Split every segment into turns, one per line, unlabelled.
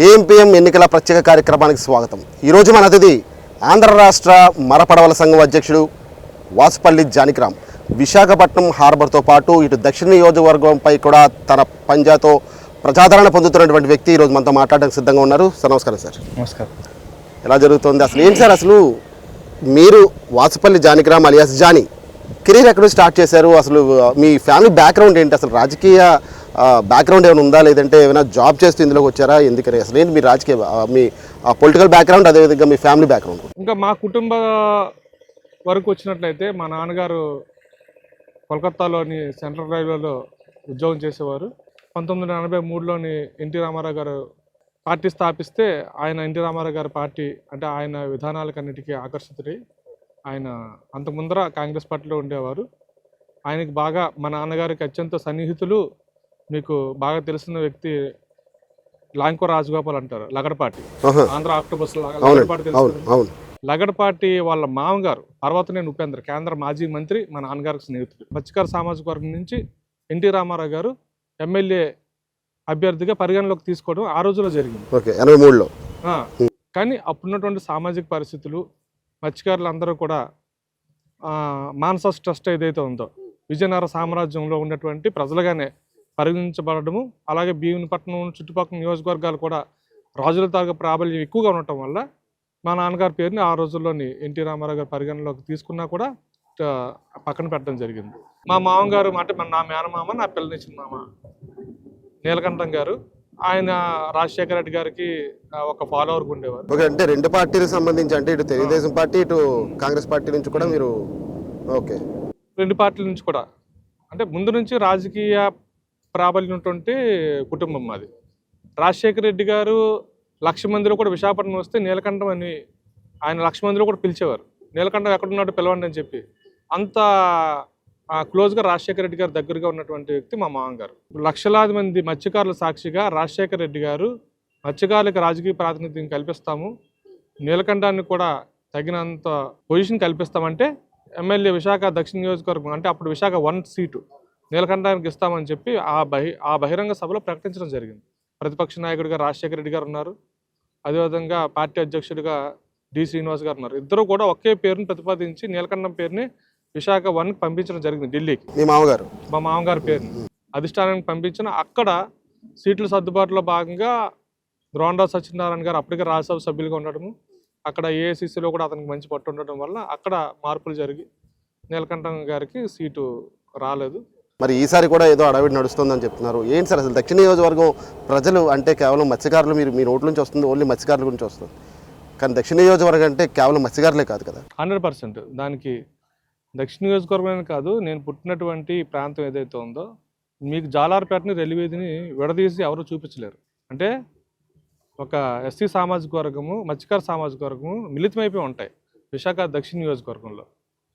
AM PM ఎన్నికల ప్రత్యేక కార్యక్రమానికి స్వాగతం. ఈరోజు మన అతిథి ఆంధ్ర రాష్ట్ర మరపడవల సంఘం అధ్యక్షుడు వాసుపల్లి జానకిరామ్. విశాఖపట్నం హార్బర్తో పాటు ఇటు దక్షిణ నియోజకవర్గంపై కూడా తన పంజాతో ప్రజాదరణ పొందుతున్నటువంటి వ్యక్తి ఈరోజు మనతో మాట్లాడడానికి సిద్ధంగా ఉన్నారు. సార్ నమస్కారం సార్.
నమస్కారం.
ఎలా జరుగుతుంది? అసలు ఏంటి సార్ అసలు మీరు వాసుపల్లి జానకిరామ్ అలియాస్ జానీ కెరీర్ ఎక్కడ స్టార్ట్ చేశారు? అసలు మీ ఫ్యామిలీ బ్యాక్గ్రౌండ్ ఏంటి? అసలు రాజకీయ బ్యాక్గ్రౌండ్ ఏమైనా ఉందా? లేదంటే ఏమైనా జాబ్ చేస్తూ ఇందులోకి వచ్చారా? ఎందుకని అసలు ఏంటి మీ రాజకీయ మీ పొలిటికల్ బ్యాక్గ్రౌండ్ అదేవిధంగా మీ ఫ్యామిలీ బ్యాక్గ్రౌండ్
ఇంకా మా కుటుంబ వరకు వచ్చినట్లయితే మా నాన్నగారు కోల్కత్తాలోని సెంట్రల్ రైల్వేలో ఉద్యోగం చేసేవారు. పంతొమ్మిది వందల ఎనభై మూడులోని ఎన్టీ రామారావు గారు పార్టీ స్థాపిస్తే ఆయన ఎన్టీ రామారావు గారి పార్టీ అంటే ఆయన విధానాలకన్నిటికీ ఆకర్షితుడై ఆయన అంతకుముందర ముందర కాంగ్రెస్ పార్టీలో ఉండేవారు. ఆయనకి బాగా మా నాన్నగారికి అత్యంత సన్నిహితులు మీకు బాగా తెలిసిన వ్యక్తి లాంకో రాజగోపాల్ అంటారు లగడపాటి. ఆంధ్ర ఆక్టోబస్ లగడపాటి తెలుసు లగడపాటి వాళ్ళ మామగారు పర్వతనేని ఉపేంద్ర కేంద్ర మాజీ మంత్రి మా నాన్నగారికి స్నేహితుడు. మత్స్యకార సామాజిక వర్గం నుంచి ఎన్టీ రామారావు గారు ఎమ్మెల్యే అభ్యర్థిగా పరిగణలోకి తీసుకోవడం ఆ రోజుల్లో జరిగింది.
ఎనభై మూడులో.
కానీ అప్పుడున్నటువంటి సామాజిక పరిస్థితులు మత్స్యకారులు అందరూ కూడా ఆ, మానస ట్రస్ట్ ఏదైతే ఉందో విజయనగర సామ్రాజ్యంలో ఉన్నటువంటి ప్రజలుగానే పరిగణించబడము అలాగే భీమునిపట్నం చుట్టుపక్కల నియోజకవర్గాలు కూడా రాజుల తాలూకా ప్రాబల్యం ఎక్కువగా ఉండటం వల్ల మా నాన్నగారి పేరుని ఆ రోజుల్లోని ఎన్టీ రామారావు గారి పరిగణలోకి తీసుకున్నా కూడా పక్కన పెట్టడం జరిగింది. మా మామగారు అంటే మన నా మేనమామ నా పిల్లనిచ్చిన మామ నీలకంఠం గారు ఆయన రాజశేఖర రెడ్డి గారికి ఒక ఫాలోవర్ ఉండేవారు
ఓకే అంటే రెండు పార్టీలకు సంబంధించి అంటే ఇటు తెలుగుదేశం పార్టీ ఇటు కాంగ్రెస్ పార్టీ నుంచి కూడా మీరు ఓకే.
రెండు పార్టీల నుంచి కూడా. అంటే ముందు నుంచి రాజకీయ ప్రాబల్యం ఉన్నటువంటి కుటుంబం మాది రాజశేఖర రెడ్డి గారు లక్ష మందిలో కూడా విశాఖపట్నం వస్తే నీలకంఠం అని ఆయన లక్ష మందిలో కూడా పిలిచేవారు. నీలకంఠం ఎక్కడున్నాడు పిలవండి అని చెప్పి. అంత క్లోజ్గా రాజశేఖర రెడ్డి గారు దగ్గరగా ఉన్నటువంటి వ్యక్తి మా మామగారు. లక్షలాది మంది మత్స్యకారుల సాక్షిగా రాజశేఖర రెడ్డి గారు మత్స్యకారులకు రాజకీయ ప్రాతినిధ్యం కల్పిస్తాము. నీలకంఠాన్ని కూడా తగినంత పొజిషన్ కల్పిస్తామంటే ఎమ్మెల్యే విశాఖ దక్షిణ నియోజకవర్గం అంటే అప్పుడు విశాఖ వన్ సీటు. నీలకంఠానికి ఇస్తామని చెప్పి ఆ బహి ఆ బహిరంగ సభలో ప్రకటించడం జరిగింది. ప్రతిపక్ష నాయకుడిగా రాజశేఖర రెడ్డి గారు ఉన్నారు. అదేవిధంగా పార్టీ అధ్యక్షుడిగా డి. శ్రీనివాస్ గారు ఉన్నారు. ఇద్దరు కూడా ఒకే పేరుని ప్రతిపాదించి నీలకంఠం పేరుని విశాఖ వన్కి పంపించడం జరిగింది ఢిల్లీకి.
మీ మామగారు?
మా మామగారి పేరుని. అధిష్టానానికి పంపించిన అక్కడ సీట్ల సర్దుబాటులో భాగంగా ద్రోణరావు సత్యనారాయణ గారు అప్పటికే రాజ్యసభ సభ్యులుగా ఉండడము అక్కడ ఏఐసిసిలో కూడా అతనికి మంచి పట్టు ఉండడం వల్ల అక్కడ మార్పులు జరిగి నీలకంఠం గారికి సీటు రాలేదు.
మరి ఈసారి కూడా ఏదో అడవిడి నడుస్తుందని చెప్తున్నారు. ఏంటి సార్ అసలు దక్షిణ నియోజకవర్గం ప్రజలు అంటే కేవలం మత్స్యకారులు మీరు మీ నోట్ల నుంచి వస్తుంది ఓన్లీ మత్స్యకారుల గురించి వస్తుంది. కానీ దక్షిణ నియోజకవర్గం అంటే కేవలం మత్స్యకారులే కాదు కదా?
Hundred percent. దానికి దక్షిణ నియోజకవర్గమే కాదు నేను పుట్టినటువంటి ప్రాంతం ఏదైతే ఉందో మీకు జాలార్పేటని రెలివేదిని విడదీసి ఎవరు చూపించలేరు. అంటే ఒక ఎస్సీ సామాజిక వర్గము మత్స్యకార సామాజిక వర్గము మిళితమైపోయి ఉంటాయి. విశాఖ దక్షిణ నియోజకవర్గంలో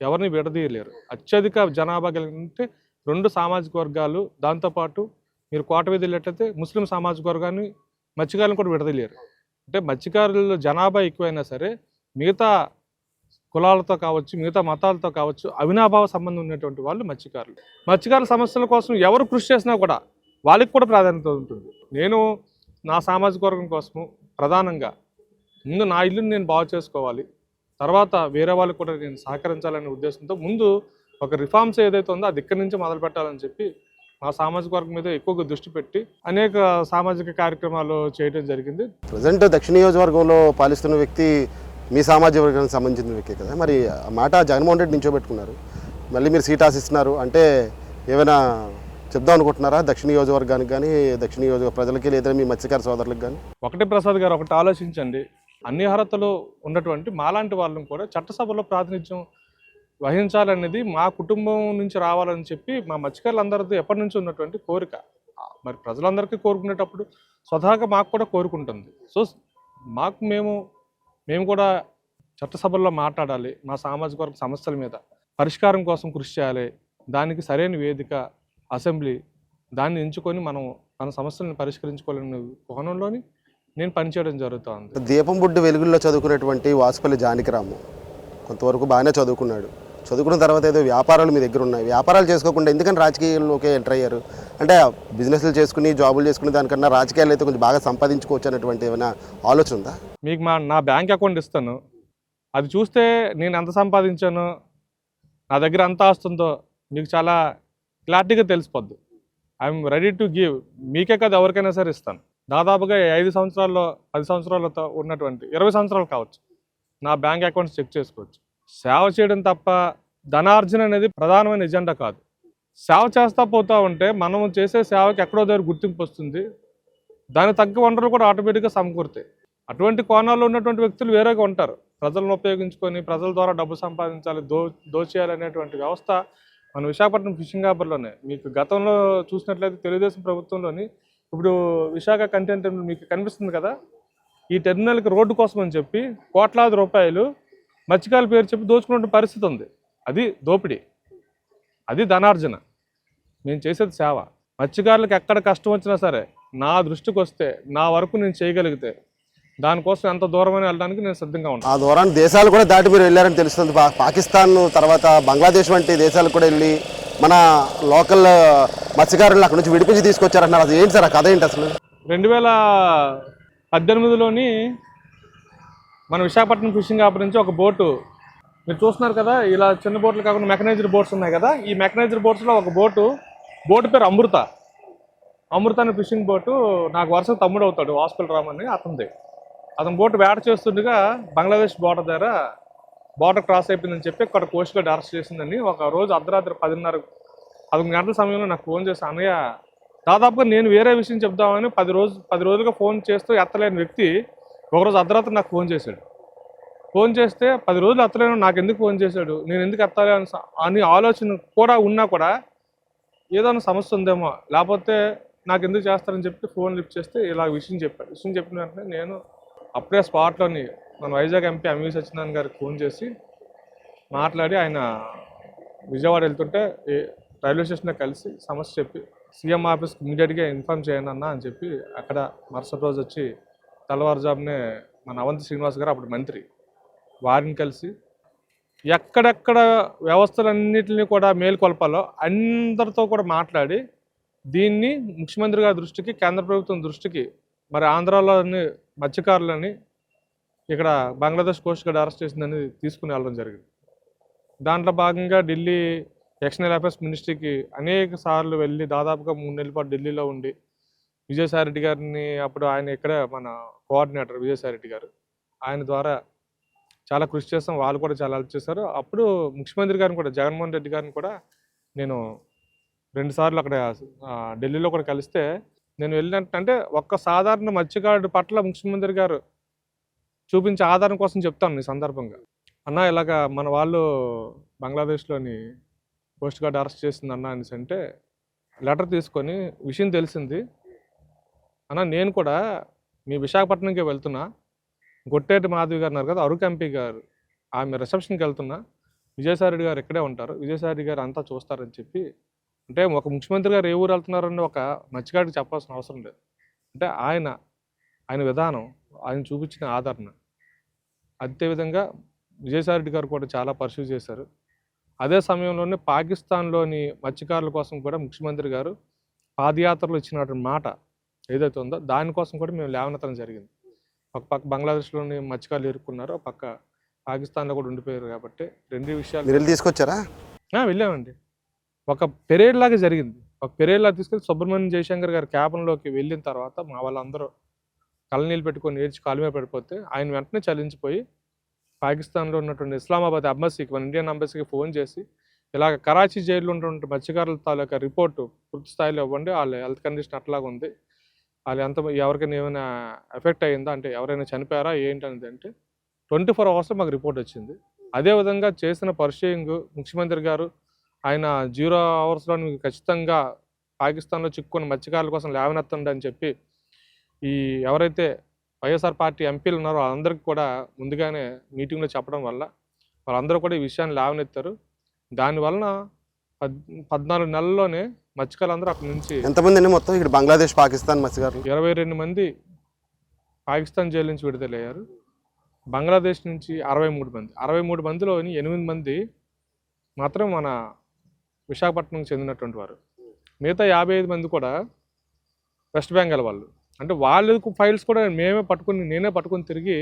ఎవరిని విడదీయలేరు. అత్యధిక జనాభా కలిగితే రెండు సామాజిక వర్గాలు దాంతోపాటు మీరు కోట మీద వెళ్ళేటైతే ముస్లిం సామాజిక వర్గాన్ని మత్స్యకారులను కూడా విడదీయలేరు. అంటే మత్స్యకారులు జనాభా ఎక్కువైనా సరే మిగతా కులాలతో కావచ్చు మిగతా మతాలతో కావచ్చు అవినాభావ సంబంధం ఉన్నటువంటి వాళ్ళు మత్స్యకారులు. మత్స్యకారుల సమస్యల కోసం ఎవరు కృషి చేసినా కూడా వాళ్ళకి కూడా ప్రాధాన్యత ఉంటుంది. నేను నా సామాజిక వర్గం కోసము ప్రధానంగా ముందు నా ఇల్లుని నేను బాగు చేసుకోవాలి. తర్వాత వేరే వాళ్ళకి కూడా నేను సహకరించాలనే ఉద్దేశంతో ముందు ఒక రిఫార్మ్స్ ఏదైతే ఉందో అది ఇక్కడి నుంచి మొదలు పెట్టాలని చెప్పి మా సామాజిక వర్గం మీద ఎక్కువగా దృష్టి పెట్టి అనేక సామాజిక కార్యక్రమాలు చేయడం జరిగింది.
ప్రజెంట్ దక్షిణ నియోజకవర్గంలో పాలిస్తున్న వ్యక్తి మీ సామాజిక వర్గానికి సంబంధించిన వ్యక్తి కదా? మరి ఆ మాట జగన్మోహన్ రెడ్డి నించోబెట్టుకున్నారు మళ్ళీ మీరు సీట్ ఆశిస్తున్నారు. అంటే ఏమైనా చెప్దాం అనుకుంటున్నారా దక్షిణ నియోజకవర్గానికి కానీ దక్షిణ నియోజక ప్రజలకి లేదా మీ మత్స్యకార సోదరులకు కానీ
ఒకటి ప్రసాద్ గారు ఒకటి ఆలోచించండి. అన్ని అర్హతలు ఉన్నటువంటి మాలాంటి వాళ్ళని కూడా చట్టసభలో ప్రాతినిధ్యం వహించాలనేది మా కుటుంబం నుంచి రావాలని చెప్పి మా మత్స్యకారులందరితో ఎప్పటి నుంచి ఉన్నటువంటి కోరిక. మరి ప్రజలందరికీ కోరుకునేటప్పుడు స్వతహాగా మాకు కూడా కోరుకుంటుంది. సో మాకు మేము మేము కూడా చట్టసభల్లో మాట్లాడాలి మా సామాజిక వర్గ సమస్యల మీద. పరిష్కారం కోసం కృషి చేయాలి దానికి సరైన వేదిక అసెంబ్లీ దాన్ని ఎంచుకొని మనం మన సమస్యలను పరిష్కరించుకోవాలనే కోణంలోని నేను పనిచేయడం జరుగుతుంది.
దీపం బుడ్డు వెలుగుల్లో చదువుకునేటువంటి వాసుపల్లి జానకిరాము కొంతవరకు బాగానే చదువుకున్నాడు. చదువుకున్న తర్వాత ఏదో వ్యాపారాలు మీ దగ్గర ఉన్నాయి. వ్యాపారాలు చేసుకోకుండా ఎందుకని రాజకీయాల్లోకి ఎంటర్ అయ్యారు? అంటే బిజినెస్లు చేసుకుని జాబులు చేసుకుని దానికన్నా రాజకీయాలు అయితే కొంచెం బాగా సంపాదించుకోవచ్చు అనేటువంటి ఏమైనా ఆలోచన ఉందా?
మీకు మా నా బ్యాంక్ అకౌంట్ ఇస్తాను. అది చూస్తే నేను ఎంత సంపాదించాను నా దగ్గర ఎంత ఆస్తుందో మీకు చాలా క్లారిటీగా తెలిసిపోద్ది. I'm ready to give. మీకే కాదు ఎవరికైనా సరే ఇస్తాను. దాదాపుగా ఐదు సంవత్సరాల్లో పది సంవత్సరాలతో ఉన్నటువంటి ఇరవై సంవత్సరాలు కావచ్చు. నా బ్యాంక్ అకౌంట్స్ చెక్ చేసుకోవచ్చు. సేవ చేయడం తప్ప ధనార్జన అనేది ప్రధానమైన ఎజెండా కాదు. సేవ చేస్తా పోతా ఉంటే మనం చేసే సేవకి ఎక్కడో దగ్గర గుర్తింపు వస్తుంది. దానికి తగ్గ వనరులు కూడా ఆటోమేటిక్గా సమకూరుతాయి. అటువంటి కోణాల్లో ఉన్నటువంటి వ్యక్తులు వేరేగా ఉంటారు. ప్రజలను ఉపయోగించుకొని ప్రజల ద్వారా డబ్బు సంపాదించాలి దో దోచేయాలనేటువంటి వ్యవస్థ మన విశాఖపట్నం ఫిషింగ్ హార్బర్లోనే. మీకు గతంలో చూసినట్లయితే తెలుగుదేశం ప్రభుత్వంలోని ఇప్పుడు విశాఖ కంటెంట్ మీకు కనిపిస్తుంది కదా? ఈ టెర్మినల్కి రోడ్డు కోసం అని చెప్పి కోట్లాది రూపాయలు మత్స్యకారుల పేరు చెప్పి దోచుకునే పరిస్థితి ఉంది. అది దోపిడీ. అది ధనార్జన. నేను చేసేది సేవ. మత్స్యకారులకు ఎక్కడ కష్టం వచ్చినా సరే నా దృష్టికి వస్తే నా వరకు నేను చేయగలిగితే దానికోసం ఎంత దూరమైనా వెళ్ళడానికి నేను సిద్ధంగా ఉంటాను
ఆ దూరాన్ని దేశాలు కూడా దాటి మీరు వెళ్ళారని తెలుస్తుంది. పాకిస్తాన్ తర్వాత బంగ్లాదేశ్ వంటి దేశాలకు కూడా వెళ్ళి మన లోకల్ మత్స్యకారులను అక్కడ నుంచి విడిపించి తీసుకొచ్చారన్నారు. అది ఏంటి సార్? ఆ కథ ఏంటి అసలు?
రెండు వేల పద్దెనిమిదిలోని మన విశాఖపట్నం ఫిషింగ్ యాప్ నుంచి ఒక బోటు. మీరు చూస్తున్నారు కదా ఇలా చిన్న బోట్లు కాకుండా మెకనైజ్డ్ బోట్స్ ఉన్నాయి కదా. ఈ మెకనైజ్డ్ బోట్స్లో ఒక బోటు బోటు పేరు అమృత. అమృత అనే ఫిషింగ్ బోటు నాకు వరుస తమ్ముడు అవుతాడు హాస్పిటల్ రామని అతనిది. అతను బోటు వేట చేస్తుండగా బంగ్లాదేశ్ బోర్డర్ దగ్గర బోర్డర్ క్రాస్ అయిపోయిందని చెప్పి అక్కడ కోస్ట్ గార్డ్ అరెస్ట్ చేసిందని ఒక రోజు అర్ధరాత్రి పదిన్నర పదకొండు గంటల సమయంలో నాకు ఫోన్ చేసి అన్నయ్య దాదాపుగా నేను వేరే విషయం చెప్దామని పది రోజు పది రోజులుగా ఫోన్ చేస్తూ ఎత్తలేని వ్యక్తి ఒకరోజు అర్ధరాత్రి నాకు ఫోన్ చేశాడు. ఫోన్ చేస్తే పది రోజులు ఎత్తలేను నాకు ఎందుకు ఫోన్ చేశాడు? నేను ఎందుకు ఎత్తాలి అని అని ఆలోచన కూడా ఉన్నా కూడా ఏదైనా సమస్య ఉందేమో లేకపోతే నాకు ఎందుకు చేస్తారని చెప్పి ఫోన్ లిఫ్ట్ చేస్తే ఇలా విషయం చెప్పాడు విషయం చెప్పిన వెంటనే నేను అప్పుడే స్పాట్లోని మన వైజాగ్ ఎంపీ ఎంవి సత్యనారాయణ గారికి ఫోన్ చేసి మాట్లాడి ఆయన విజయవాడ వెళ్తుంటే రైల్వే స్టేషన్లో కలిసి సమస్య చెప్పి సీఎం ఆఫీస్కి ఇమీడియట్గా ఇన్ఫామ్ చేయను అన్న అని చెప్పి అక్కడ మరుసటి రోజు వచ్చి తెల్లవారుజామునే మన అవంతి శ్రీనివాస్ గారు అప్పుడు మంత్రి. వారిని కలిసి ఎక్కడెక్కడ వ్యవస్థలన్నింటినీ కూడా మేల్కొల్పాలో అందరితో కూడా మాట్లాడి దీన్ని ముఖ్యమంత్రి గారి దృష్టికి కేంద్ర ప్రభుత్వం దృష్టికి మరి ఆంధ్రాలోని మత్స్యకారులని ఇక్కడ బంగ్లాదేశ్ కోస్ట్ గార్డ్ అరెస్ట్ చేసిందని తీసుకుని వెళ్ళడం జరిగింది. దాంట్లో భాగంగా ఢిల్లీ ఎక్స్టర్నల్ అఫేర్స్ మినిస్ట్రీకి అనేక సార్లు వెళ్ళి దాదాపుగా మూడు నెలల పాటు ఢిల్లీలో ఉండి విజయసాయి రెడ్డి గారిని అప్పుడు ఆయన ఇక్కడ మన కోఆర్డినేటర్ విజయసాయిరెడ్డి గారు. ఆయన ద్వారా చాలా కృషి చేస్తాం. వాళ్ళు కూడా చాలా హెల్ప్ చేశారు. అప్పుడు ముఖ్యమంత్రి గారిని కూడా జగన్మోహన్ రెడ్డి గారిని కూడా నేను రెండుసార్లు అక్కడ ఢిల్లీలో కూడా కలిస్తే నేను వెళ్ళినట్టంటే ఒక్క సాధారణ మత్స్యకారుడి పట్ల ముఖ్యమంత్రి గారు చూపించే ఆధారం కోసం చెప్తాను ఈ సందర్భంగా. అన్న ఇలాగా మన వాళ్ళు బంగ్లాదేశ్లోని కోస్ట్ గార్డ్ అరెస్ట్ చేసింది అన్న అనేసి అంటే లెటర్ తీసుకొని విషయం తెలిసింది. అన్న నేను కూడా మీ విశాఖపట్నంకి వెళ్తున్నా. గొట్టేటి మాధవి గారు ఉన్నారు కదా అరుకు ఎంపీ గారు. ఆమె రిసెప్షన్కి వెళ్తున్నా. విజయసాయి రెడ్డి గారు ఇక్కడే ఉంటారు. విజయసాయి రెడ్డి గారు అంతా చూస్తారని చెప్పి అంటే ఒక ముఖ్యమంత్రి గారు ఏ ఊరు వెళ్తున్నారని ఒక మత్స్యకాడికి చెప్పాల్సిన అవసరం లేదు. అంటే ఆయన ఆయన విధానం ఆయన చూపించిన ఆదరణ. అదేవిధంగా విజయసాయి రెడ్డి గారు కూడా చాలా పర్సూ చేశారు. అదే సమయంలోనే పాకిస్తాన్లోని మత్స్యకారుల కోసం కూడా ముఖ్యమంత్రి గారు పాదయాత్రలు ఇచ్చినటువంటి మాట ఏదైతే ఉందో దానికోసం కూడా మేము లేవనెత్తడం జరిగింది. ఒక పక్క బంగ్లాదేశ్లోని మత్స్యకారులు ఇరుక్కున్నారు ఒక పక్క పాకిస్తాన్లో కూడా ఉండిపోయారు కాబట్టి రెండు విషయాలు
వెళ్ళి తీసుకొచ్చారా?
వెళ్ళామండి. ఒక పెరేడ్ లాగా జరిగింది. ఒక పెరేడ్ లాగా తీసుకెళ్ళి సుబ్రహ్మణ్యం జయశంకర్ గారి క్యాబిన్లోకి వెళ్ళిన తర్వాత మా వాళ్ళందరూ కళ్ళనీళ్ళు పెట్టుకొని ఏడ్చి కాలు మీద పడిపోతే ఆయన వెంటనే చలించిపోయి పాకిస్తాన్లో ఉన్నటువంటి ఇస్లామాబాద్ ఎంబసీకి మన ఇండియన్ ఎంబసీకి ఫోన్ చేసి ఇలాగ కరాచీ జైల్లో ఉన్నటువంటి మత్స్యకారుల తాలూకా రిపోర్టు పూర్తి స్థాయిలో ఇవ్వండి వాళ్ళ హెల్త్ కండిషన్ అట్లాగా ఉంది వాళ్ళు ఎంత ఎవరికైనా ఏమైనా ఎఫెక్ట్ అయ్యిందా? అంటే ఎవరైనా చనిపోయారా? ఏంటి అనేది అంటే ట్వంటీ ఫోర్ అవర్స్లో మాకు రిపోర్ట్ వచ్చింది. అదేవిధంగా చేసిన పర్షియింగ్ ముఖ్యమంత్రి గారు ఆయన జీరో అవర్స్లో మీకు ఖచ్చితంగా పాకిస్తాన్లో చిక్కుకున్న మత్స్యకారుల కోసం లేవనెత్తండి అని చెప్పి ఈ ఎవరైతే వైఎస్ఆర్ పార్టీ ఎంపీలు ఉన్నారో వాళ్ళందరికీ కూడా ముందుగానే మీటింగ్లో చెప్పడం వల్ల వాళ్ళందరూ కూడా ఈ విషయాన్ని లేవనెత్తారు. దానివలన పద్ పద్నాలుగు నెలల్లోనే మత్స్యకారులందరూ అక్కడి నుంచి
ఎంతమంది అండి మొత్తం? ఇక్కడ బంగ్లాదేశ్ పాకిస్తాన్ మత్స్యకారులు?
ఇరవై రెండు మంది పాకిస్తాన్ జైలు నుంచి విడుదలయ్యారు. బంగ్లాదేశ్ నుంచి అరవై మూడు మంది. అరవై మూడు మందిలోని ఎనిమిది మంది మాత్రం మన విశాఖపట్నంకి చెందినటువంటి వారు. మిగతా యాభై ఐదు మంది కూడా వెస్ట్ బెంగాల్ వాళ్ళు. అంటే వాళ్ళకు ఫైల్స్ కూడా మేమే పట్టుకుని నేనే పట్టుకుని తిరిగి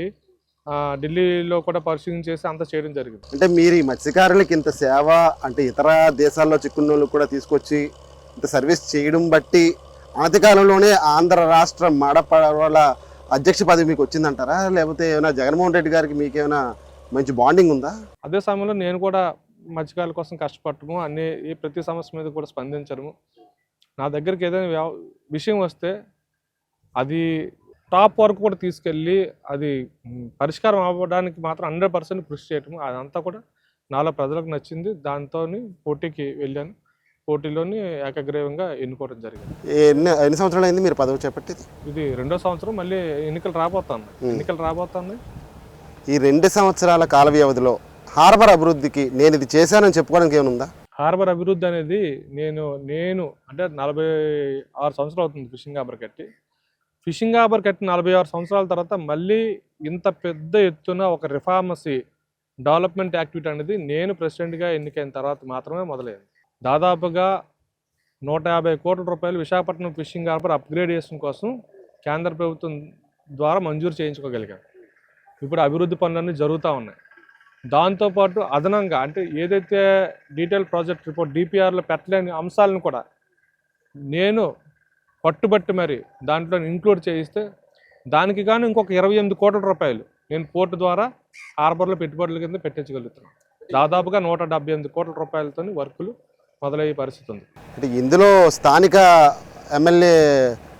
ఢిల్లీలో కూడా పరిశీలన చేసి అంతా చేయడం జరిగింది.
అంటే మీరు ఈ మత్స్యకారులకి ఇంత సేవ అంటే ఇతర దేశాల్లో చిక్కున్న కూడా తీసుకొచ్చి సర్వీస్ చేయడం బట్టి అనతి కాలంలోనే ఆంధ్ర రాష్ట్ర మాడపడవల అధ్యక్ష పదవి మీకు వచ్చిందంటారా? లేకపోతే ఏమైనా జగన్మోహన్ రెడ్డి గారికి మీకు ఏమైనా మంచి బాండింగ్ ఉందా?
అదే సమయంలో నేను కూడా మధ్యకాల కోసం కష్టపడటము అన్ని ఈ ప్రతి సమస్య మీద కూడా స్పందించడము. నా దగ్గరికి ఏదైనా విషయం వస్తే అది టాప్ వరకు కూడా తీసుకెళ్ళి అది పరిష్కారం అవ్వడానికి మాత్రం హండ్రెడ్ పర్సెంట్ కృషి చేయటము అదంతా కూడా నాలో ప్రజలకు నచ్చింది. దాంతో పోటీకి వెళ్ళాను. పోటీలోని ఏకగ్రీవంగా ఎన్నుకోవడం జరిగింది.
ఎన్ని ఎన్ని సంవత్సరాలు అయింది మీరు పదవి చేపట్టేది?
ఇది రెండో సంవత్సరం మళ్ళీ ఎన్నికలు రాబోతుంది ఎన్నికలు రాబోతుంది
ఈ రెండు సంవత్సరాల కాల వ్యవధిలో హార్బర్ అభివృద్ధికి నేను ఇది చేశానని చెప్పుకోవడానికి ఏమైనా ఉందా?
హార్బర్ అభివృద్ధి అనేది నేను నేను అంటే నలభై ఆరు సంవత్సరాలు అవుతుంది ఫిషింగ్ హార్బర్ కట్టి. ఫిషింగ్ హార్బర్ కట్టి నలభై ఆరు సంవత్సరాల తర్వాత మళ్ళీ ఇంత పెద్ద ఎత్తున ఒక రిఫార్మసీ డెవలప్మెంట్ యాక్టివిటీ అనేది నేను ప్రెసిడెంట్గా ఎన్నికైన తర్వాత మాత్రమే మొదలైంది. దాదాపుగా నూట యాభై కోట్ల రూపాయలు విశాఖపట్నం ఫిషింగ్ హార్బర్ అప్గ్రేడేషన్ కోసం కేంద్ర ప్రభుత్వం ద్వారా మంజూరు చేయించుకోగలిగాం ఇప్పుడు అభివృద్ధి పనులన్నీ జరుగుతూ ఉన్నాయి. దాంతోపాటు అదనంగా అంటే ఏదైతే డీటెయిల్ ప్రాజెక్ట్ రిపోర్ట్ డిపిఆర్లో పెట్టలేని అంశాలను కూడా నేను పట్టుబట్టి మరి దాంట్లో ఇంక్లూడ్ చేయిస్తే దానికి గాను ఇంకొక ఇరవై ఎనిమిది కోట్ల రూపాయలు నేను పోర్టు ద్వారా హార్బర్లో పెట్టుబడుల కింద పెట్టించగలుగుతున్నాను. దాదాపుగా నూట డెబ్బై ఎనిమిది కోట్ల రూపాయలతో వర్కులు మొదలయ్యే పరిస్థితి ఉంది.
అంటే ఇందులో స్థానిక ఎమ్మెల్యే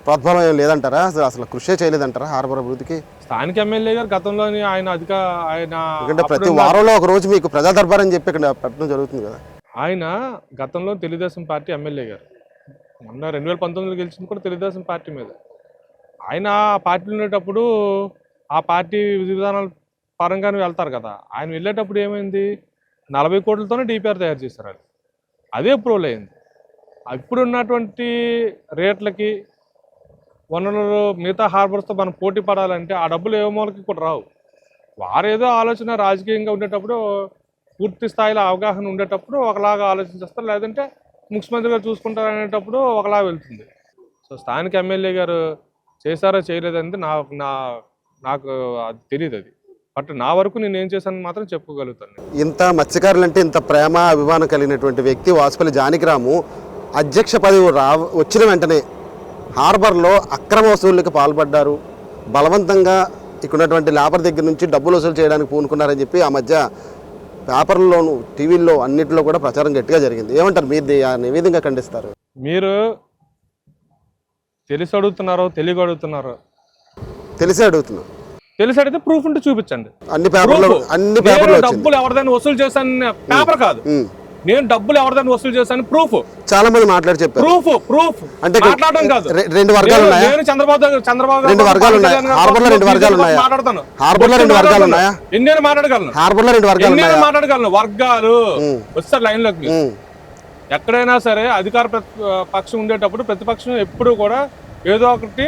ప్రోద్బలం ఏం లేదంటారా? అసలు అసలు కృషి చేయలేదంటారా హార్బర్ అభివృద్ధికి?
స్థానిక ఎమ్మెల్యే గారు గతంలోని ఆయన అధిక ఆయన
ఎందుకంటే ప్రతి వారంలో ఒక రోజు మీకు ప్రజా దర్బార్ అని చెప్పి ఇక్కడ పెట్టడం జరుగుతుంది కదా.
ఆయన గతంలో తెలుగుదేశం పార్టీ ఎమ్మెల్యే గారు. మొన్న రెండు వేల పంతొమ్మిదిలో గెలిచింది కూడా తెలుగుదేశం పార్టీ మీద. ఆయన ఆ పార్టీలో ఉండేటప్పుడు ఆ పార్టీ విధి విధానాల పరంగానే వెళ్తారు కదా. ఆయన వెళ్ళేటప్పుడు ఏమైంది? నలభై కోట్లతోనే డిపిఆర్ తయారు చేశారు అదే అప్రూవల్ అయింది. ఇప్పుడు ఉన్నటువంటి రేట్లకి వనరులు మిగతా హార్బర్స్తో మనం పోటీ పడాలంటే ఆ డబ్బులు ఏ మూలకి కూడా రావు. వారేదో ఆలోచన రాజకీయంగా ఉండేటప్పుడు పూర్తి స్థాయిలో అవగాహన ఉండేటప్పుడు ఒకలాగా ఆలోచించేస్తారు. లేదంటే ముఖ్యమంత్రిగా చూసుకుంటారు అనేటప్పుడు ఒకలా వెళ్తుంది. సో స్థానిక ఎమ్మెల్యే గారు చేశారో చేయలేదంటే నా నా నాకు అది తెలియదు అది. బట్ నా వరకు నేను ఏం చేశాను మాత్రం చెప్పుకోగలుగుతాను
ఇంత మత్స్యకారులంటే ఇంత ప్రేమ అభిమానం కలిగినటువంటి వ్యక్తి వాసుపల్లి జానకిరాము అధ్యక్ష పదవి రా వచ్చిన వెంటనే హార్బర్లో అక్రమ వసూళ్ళకి పాల్పడ్డారు. బలవంతంగా ఇక్కడ ఉన్నటువంటి లేబర్ దగ్గర నుంచి డబ్బులు వసూలు చేయడానికి పూనుకున్నారని చెప్పి ఆ మధ్య పేపర్లోను టీవీల్లో అన్నింటిలో కూడా ప్రచారం గట్టిగా జరిగింది. ఏమంటారు మీరు నివేదిక ఖండిస్తారు?
మీరు తెలిసి అడుగుతున్నారో తెలియక అడుగుతున్నారో
తెలిసే అడుగుతున్నా.
తెలిసి అడిగితే ప్రూఫ్ ఉంటే చూపించండి
అన్ని పేపర్లో. అన్ని
నేను
పేపర్లో
డబ్బులు ఎవరిదైనా వసూలు చేశాను పేపర్ కాదు. నేను డబ్బులు ఎవరిదైనా వసూలు చేశాను ప్రూఫ్
చాలా మంది మాట్లాడి చెప్పారు
ప్రూఫ్ ప్రూఫ్
అంటే
మాట్లాడడం కాదు
రెండు వర్గాలు
నేను-
ఉన్నాయా
నేను చంద్రబాబు చంద్రబాబు
రెండు వర్గాలు ఉన్నాయా? హార్బర్లో
కోసం,
రెండు వర్గాలు ఉన్నాయా?
మాట్లాడతాను
హార్బర్లో రెండు వర్గాలు. ఉన్నాయా?
ఎన్ని మాట్లాడగలను
హార్బర్లో రెండు వర్గాలు ఉన్నాయా
మాట్లాడగలను వర్గాలు. వస్తారు
లైన్లోకి.
ఎక్కడైనా సరే అధికార పక్షం ఉండేటప్పుడు ప్రతిపక్షం ఎప్పుడు కూడా ఏదో ఒకటి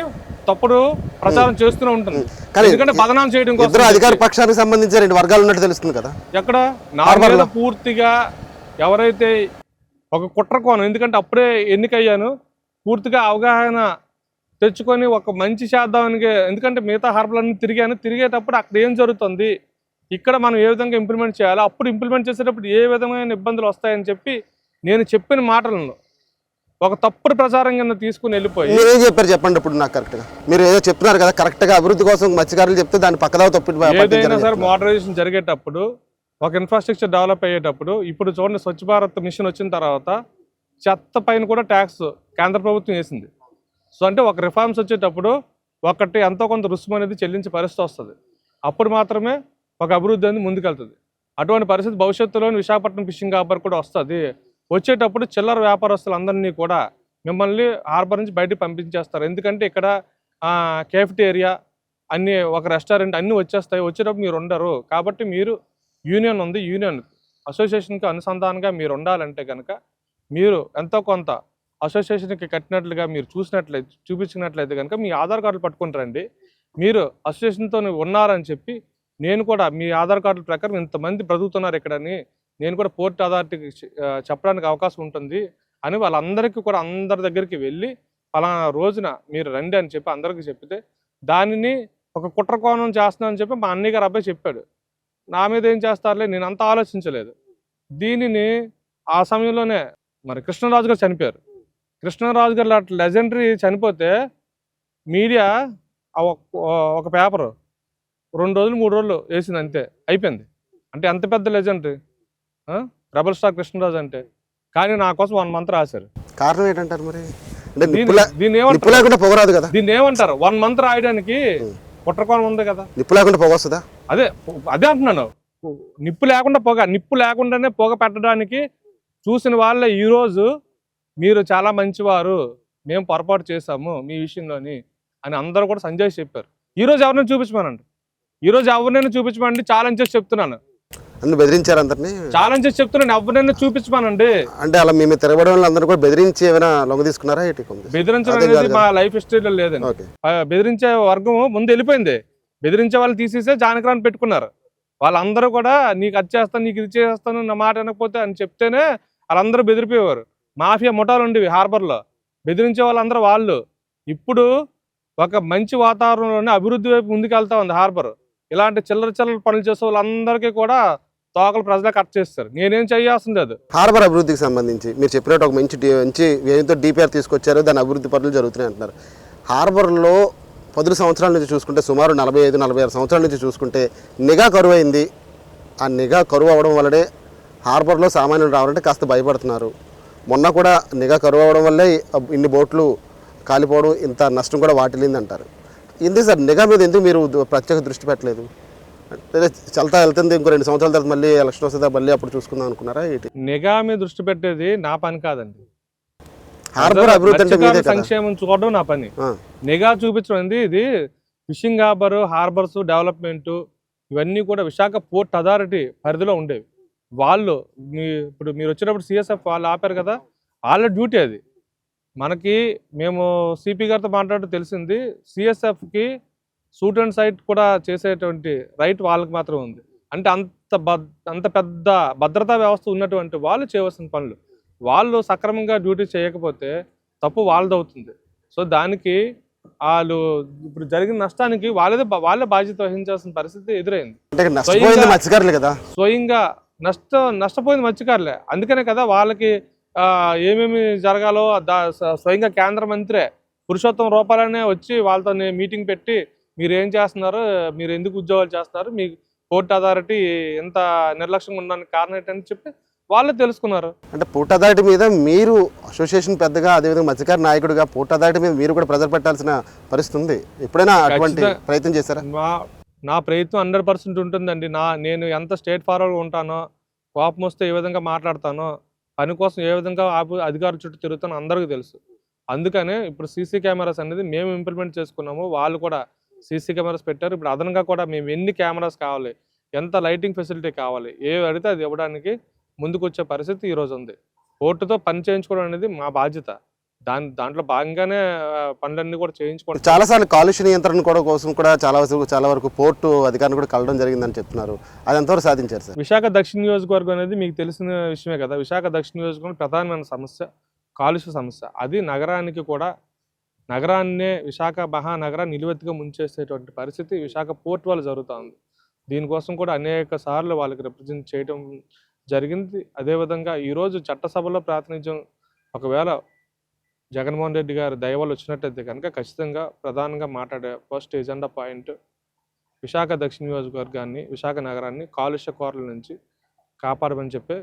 తప్పుడు ప్రచారం చేస్తూనే ఉంటుంది. ఎందుకంటే బదనాం చేయడం కోసం
అధికార పక్షానికి సంబంధించి రెండు వర్గాలు ఉన్నట్టు తెలుస్తుంది కదా?
ఎక్కడ? నా
హార్బర్లో.
మీద పూర్తిగా ఎవరైతే ఒక కుట్ర కోణం ఎందుకంటే అప్పుడే ఎన్నికయ్యాను పూర్తిగా అవగాహన తెచ్చుకొని ఒక మంచి చేద్దామని ఎందుకంటే మిగతా హార్బర్లన్నీ తిరిగాను. తిరిగేటప్పుడు అక్కడ ఏం జరుగుతుంది? ఇక్కడ మనం ఏ విధంగా ఇంప్లిమెంట్ చేయాలో? అప్పుడు ఇంప్లిమెంట్ చేసేటప్పుడు ఏ విధమైన ఇబ్బందులు వస్తాయని చెప్పి నేను చెప్పిన మాటలను ఒక తప్పుడు ప్రచారం కింద తీసుకుని వెళ్ళిపోయి.
మీరు ఏం చెప్పారు చెప్పండి ఇప్పుడు నాకు కరెక్ట్గా మీరు ఏదో చెప్తున్నారు కదా కరెక్ట్గా అభివృద్ధి కోసం మత్స్యకారులు చెప్తే దాన్ని పక్కదావ తప్పి
సరే. మోడరైజేషన్ జరిగేటప్పుడు ఒక ఇన్ఫ్రాస్ట్రక్చర్ డెవలప్ అయ్యేటప్పుడు ఇప్పుడు చూడండి స్వచ్ఛ భారత్ మిషన్ వచ్చిన తర్వాత చెత్త పైన కూడా ట్యాక్స్ కేంద్ర ప్రభుత్వం వేసింది. సో అంటే ఒక రిఫార్మ్స్ వచ్చేటప్పుడు ఒకటి ఎంతో కొంత రుసుము అనేది చెల్లించే పరిస్థితి వస్తుంది. అప్పుడు మాత్రమే ఒక అభివృద్ధి అనేది ముందుకెళ్తుంది. అటువంటి పరిస్థితి భవిష్యత్తులోని విశాఖపట్నం ఫిషింగ్ హార్బర్ కూడా వస్తుంది. వచ్చేటప్పుడు చిల్లర వ్యాపారస్తులందరినీ కూడా మిమ్మల్ని హార్బర్ నుంచి బయటకు పంపించేస్తారు. ఎందుకంటే ఇక్కడ కేఫ్టేరియా అన్ని ఒక రెస్టారెంట్ అన్నీ వచ్చేస్తాయి. వచ్చేటప్పుడు మీరు ఉండరు. కాబట్టి మీరు యూనియన్ ఉంది. యూనియన్ అసోసియేషన్కి అనుసంధానంగా మీరు ఉండాలంటే కనుక మీరు ఎంతో కొంత అసోసియేషన్కి కట్టినట్లుగా మీరు చూసినట్లయితే చూపించినట్లయితే కనుక మీ ఆధార్ కార్డులు పట్టుకుని రండి. మీరు అసోసియేషన్తో ఉన్నారని చెప్పి నేను కూడా మీ ఆధార్ కార్డుల ప్రకారం ఇంతమంది బ్రతుకుతున్నారు ఇక్కడని నేను కూడా పోర్ట్ అథారిటీకి చెప్పడానికి అవకాశం ఉంటుంది అని వాళ్ళందరికీ కూడా అందరి దగ్గరికి వెళ్ళి పలానా రోజున మీరు రండి అని చెప్పి అందరికీ చెప్తే దానిని ఒక కుట్ర కోణం చేస్తున్నానని చెప్పి మా అన్నయ్య గారు అబ్బాయి చెప్పాడు. నా మీద ఏం చేస్తారులే? నేను అంత ఆలోచించలేదు. దీనిని ఆ సమయంలోనే మరి కృష్ణరాజు గారు చనిపోయారు. కృష్ణరాజు గారు అట్లా లెజెండరీ చనిపోతే మీడియా ఒక- ఒక పేపరు రెండు రోజులు మూడు రోజులు వేసింది అంతే. అయిపోయింది. అంటే ఎంత పెద్ద లెజెండరీ. రెబల్ స్టార్ కృష్ణరాజు అంటే. కానీ నా కోసం వన్ మంత్ రాశారు.
కారణం ఏంటంటారు మరి?
దీన్ని ఏమంటారు?
లేకుండా పొగరాదు కదా?
దీన్ని ఏమంటారు? వన్ మంత్ రాయడానికి కుట్రకోణం ఉంది కదా.
నిప్పు లేకుండా పొగ వస్తుందా
అదే అదే అంటున్నాను. నిప్పు లేకుండా పొగ నిప్పు లేకుండానే పొగ పెట్టడానికి చూసిన వాళ్ళే ఈరోజు మీరు చాలా మంచివారు మేము పొరపాటు చేశాము మీ విషయంలోని అని అందరూ కూడా సంజయ్ చెప్పారు. ఈ రోజు ఎవరినైనా చూపించమనండి? ఈ రోజు ఎవరినైనా చూపించమనండి? ఛాలెంజ్ చేసి చెప్తున్నాను.
బెదిరించారు అందరినీ?
ఛాలెంజ్ చేసి చెప్తున్నాను ఎవరినైనా చూపించమనండి.
అంటే అలా మేము తిరగబడే వాళ్ళందరూ కూడా బెదిరించి ఏమైనా లొంగ తీసుకున్నారా ఏంటి?
బెదిరించడం అనేది మా లైఫ్ హిస్టరీలో లేదండి. బెదిరించే వర్గం ముందు వెళ్ళిపోయింది. బెదిరించే వాళ్ళు తీసేసే జానకరాన్ని పెట్టుకున్నారు. వాళ్ళందరూ కూడా నీకు అది చేస్తాను నీకు ఇది చేస్తాను నా మాట వినకపోతే అని చెప్తేనే వాళ్ళందరూ బెదిరిపోయేవారు. మాఫియా ముఠాలు ఉండేవి హార్బర్లో. బెదిరించే వాళ్ళందరూ వాళ్ళు. ఇప్పుడు ఒక మంచి వాతావరణంలోనే అభివృద్ధి వైపు ముందుకు వెళ్తా ఉంది హార్బర్. ఇలాంటి చిల్లర చిల్లర పనులు చేసే వాళ్ళందరికీ కూడా తోకలు ప్రజలే కట్ చేస్తారు. నేనేం చేయాల్సింది అది?
హార్బర్ అభివృద్ధికి సంబంధించి మీరు చెప్పినట్టు ఒక మంచి మంచి వ్యయంతో డిపిఆర్ తీసుకొచ్చారు దాని అభివృద్ధి పనులు జరుగుతున్నాయి అంటున్నారు. హార్బర్లో పదుల సంవత్సరాల నుంచి చూసుకుంటే సుమారు నలభై ఐదు నలభై ఆరు సంవత్సరాల నుంచి చూసుకుంటే నిఘా కరువు అయింది ఆ నిఘా కరువు అవ్వడం వల్లనే హార్బర్లో సామాన్యులు రావాలంటే కాస్త భయపడుతున్నారు. మొన్న కూడా నిఘా కరువు అవ్వడం వల్లే ఇన్ని బోట్లు కాలిపోవడం ఇంత నష్టం కూడా వాటిల్లింది అంటారు ఎందుకు సార్ నిఘా మీద ఎందుకు మీరు ప్రత్యేక దృష్టి పెట్టలేదు? చల్తా వెళ్తుంది ఇంకో రెండు సంవత్సరాల తర్వాత మళ్ళీ ఎలక్షన్ వస్తుందా మళ్ళీ అప్పుడు చూసుకుందాం అనుకున్నారా ఏంటి?
నిఘా మీద దృష్టి పెట్టేది నా పని కాదండి.
హార్బర్ అభివృద్ధి అంటే
సంక్షేమం చూడడం నా పని. నిఘా చూపించడం ఇది ఫిషింగ్ హార్బర్ హార్బర్స్ డెవలప్మెంట్ ఇవన్నీ కూడా విశాఖ పోర్ట్ అథారిటీ పరిధిలో ఉండేవి. వాళ్ళు మీ ఇప్పుడు మీరు వచ్చినప్పుడు సిఎస్ఎఫ్ వాళ్ళు ఆపారు కదా వాళ్ళ డ్యూటీ అది. మనకి మేము సిపి గారితో మాట్లాడుతూ తెలిసింది సిఎస్ఎఫ్కి సూట్ అండ్ సైట్ కూడా చేసేటువంటి రైట్ వాళ్ళకి మాత్రం ఉంది. అంటే అంత అంత పెద్ద భద్రతా వ్యవస్థ ఉన్నటువంటి వాళ్ళు చేయవలసిన పనులు. వాళ్ళు సక్రమంగా డ్యూటీ చేయకపోతే తప్పు వాళ్ళది అవుతుంది. సో దానికి వాళ్ళు ఇప్పుడు జరిగిన నష్టానికి వాళ్ళదే వాళ్ళే బాధ్యత వహించాల్సిన పరిస్థితి ఎదురైంది.
కదా?
స్వయంగా నష్ట నష్టపోయింది మత్స్యకారులే. అందుకనే కదా వాళ్ళకి ఏమేమి జరగాలో స్వయంగా కేంద్ర మంత్రే పురుషోత్తం రూపాలనే వచ్చి వాళ్ళతో మీటింగ్ పెట్టి మీరు ఏం చేస్తున్నారు? మీరు ఎందుకు ఉద్యోగాలు చేస్తున్నారు? మీ కోర్టు అథారిటీ ఎంత నిర్లక్ష్యంగా ఉండడానికి కారణం ఏంటని చెప్పి వాళ్ళే తెలుసుకున్నారు.
అంటే పోర్ట్ అథారిటీ మీద మీరు అసోసియేషన్ పెద్దగా అదేవిధంగా మత్స్యకార నాయకుడిగా పోర్ట్ అథారిటీ మీద మీరు కూడా ప్రెజర్ పెట్టాల్సిన పరిస్థితి ఉంది. ఎప్పుడైనా అటువంటి. ప్రయత్నం చేశారా?
మా నా ప్రయత్నం హండ్రెడ్ పర్సెంట్ ఉంటుందండి. నా నేను ఎంత స్టేట్ ఫార్వర్డ్ ఉంటానో కోపం వస్తే ఏ విధంగా మాట్లాడతానో పని కోసం ఏ విధంగా ఆపు అధికారుల చుట్టూ తిరుగుతానో అందరికీ తెలుసు. అందుకనే ఇప్పుడు సీసీ కెమెరాస్ అనేది మేము ఇంప్లిమెంట్ చేసుకున్నాము. వాళ్ళు కూడా సీసీ కెమెరాస్ పెట్టారు. ఇప్పుడు అదనంగా కూడా మేము ఎన్ని కెమెరాస్ కావాలి ఎంత లైటింగ్ ఫెసిలిటీ కావాలి ఏ అడిగితే అది ఇవ్వడానికి ముందుకు వచ్చే పరిస్థితి ఈరోజు ఉంది. కోర్టుతో పని చేయించుకోవడం అనేది మా బాధ్యత. దాని దాంట్లో భాగంగానే పనులన్నీ కూడా చేయించుకోవడం.
చాలాసార్లు కాలుష్య నియంత్రణ కూడా కోసం కూడా చాలా వరకు చాలా వరకు పోర్టు అధికారులు కూడా కలవడం జరిగిందని చెప్తున్నారు. అది ఎంతవరకు సాధించారు సార్?
విశాఖ దక్షిణ నియోజకవర్గం అనేది మీకు తెలిసిన విషయమే కదా. విశాఖ దక్షిణ నియోజకవర్గం ప్రధానమైన సమస్య కాలుష్య సమస్య. అది నగరానికి కూడా నగరాన్నే విశాఖ మహానగరాన్ని నిలువెత్తుగా ముంచేసేటువంటి పరిస్థితి విశాఖ పోర్ట్ వల్ల జరుగుతుంది. దీనికోసం కూడా అనేక సార్లు వాళ్ళకి రిప్రజెంట్ చేయడం జరిగింది. అదేవిధంగా ఈరోజు చట్టసభలో ప్రాతినిధ్యం ఒకవేళ జగన్మోహన్ రెడ్డి గారు దయ వచ్చినట్టయితే కనుక ఖచ్చితంగా ప్రధానంగా మాట్లాడే ఫస్ట్ ఎజెండా పాయింట్ విశాఖ దక్షిణ నియోజకవర్గాన్ని విశాఖ నగరాన్ని కాలుష్య కోరల నుంచి కాపాడమని చెప్పే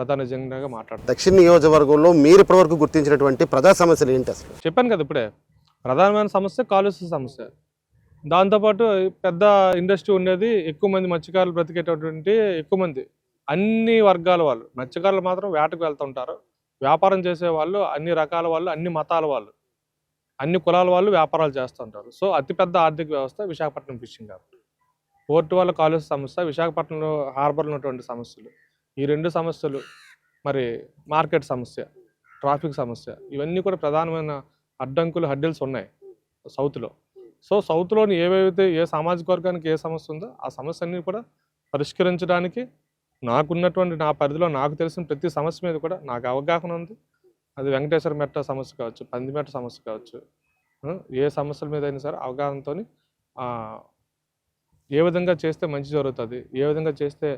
ప్రధాన ఎజెండాగా మాట్లాడతారు
దక్షిణ నియోజకవర్గంలో మీరు ఇప్పటివరకు గుర్తించినటువంటి ప్రజా సమస్యలు ఏంటి అసలు?
చెప్పాను కదా ఇప్పుడే ప్రధానమైన సమస్య కాలుష్య సమస్య. దాంతోపాటు పెద్ద ఇండస్ట్రీ ఉండేది ఎక్కువ మంది మత్స్యకారులు బ్రతికేటటువంటి ఎక్కువ మంది అన్ని వర్గాల వాళ్ళు. మత్స్యకారులు మాత్రం వేటకు వెళ్తుంటారు. వ్యాపారం చేసే వాళ్ళు అన్ని రకాల వాళ్ళు అన్ని మతాల వాళ్ళు అన్ని కులాల వాళ్ళు వ్యాపారాలు చేస్తుంటారు. సో అతిపెద్ద ఆర్థిక వ్యవస్థ విశాఖపట్నం ఫిషింగ్ కాబట్టి. పోర్టు వాళ్ళ కాలుష్య సమస్య విశాఖపట్నంలో హార్బర్లో ఉన్నటువంటి సమస్యలు. ఈ రెండు సమస్యలు మరి మార్కెట్ సమస్య ట్రాఫిక్ సమస్య ఇవన్నీ కూడా ప్రధానమైన అడ్డంకులు హడ్డిల్స్ ఉన్నాయి సౌత్లో. సో సౌత్లోని ఏవైతే ఏ సామాజిక వర్గానికి ఏ సమస్య ఉందో ఆ సమస్య కూడా పరిష్కరించడానికి నాకున్నటువంటి నా పరిధిలో నాకు తెలిసిన ప్రతి సమస్య మీద కూడా నాకు అవగాహన ఉంది. అది వెంకటేశ్వర మెట్ట సమస్య కావచ్చు పందిమెట్ట సమస్య కావచ్చు ఏ సమస్యల మీద అయినా సరే అవగాహనతో ఏ విధంగా చేస్తే మంచి జరుగుతుంది ఏ విధంగా చేస్తే